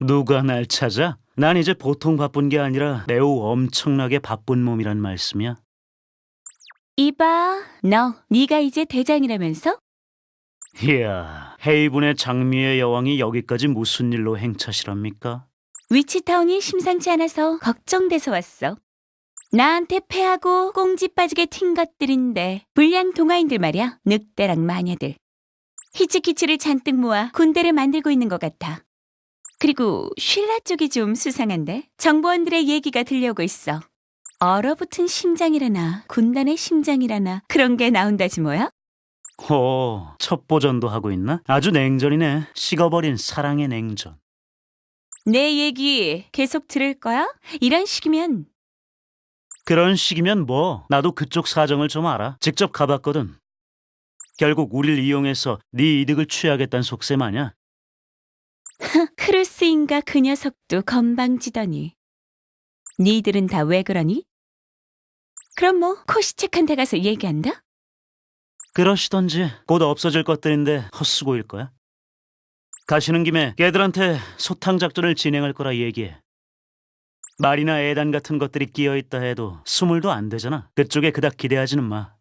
누가 날 찾아? 난 이제 보통 바쁜 게 아니라 매우 엄청나게 바쁜 몸이란 말씀이야. 이봐, 너 네가 이제 대장이라면서? 이야, 헤이븐의 장미의 여왕이 여기까지 무슨 일로 행차시랍니까? 위치타운이 심상치 않아서 걱정돼서 왔어. 나한테 패하고 꽁지 빠지게 튄 것들인데 불량 동화인들 말이야. 늑대랑 마녀들. 히치키치를 잔뜩 모아 군대를 만들고 있는 것 같아. 그리고 쉴라 쪽이 좀 수상한데 정보원들의 얘기가 들려오고 있어. 얼어붙은 심장이라나 군단의 심장이라나 그런 게 나온다지 뭐야? 호, 첩보전도 하고 있나? 아주 냉전이네. 식어버린 사랑의 냉전. 내 얘기 계속 들을 거야? 이런 식이면 그런 식이면 뭐, 나도 그쪽 사정을 좀 알아. 직접 가봤거든. 결국 우릴 이용해서 네 이득을 취하겠다는 속셈 아냐? 크루스인가 그 녀석도 건방지더니. 니들은 다 왜 그러니? 그럼 뭐 코시책한테 가서 얘기한다? 그러시던지 곧 없어질 것들인데 헛수고일 거야. 가시는 김에 걔들한테 소탕 작전을 진행할 거라 얘기해. 말이나 애단 같은 것들이 끼어 있다 해도 스물도 안 되잖아. 그쪽에 그닥 기대하지는 마.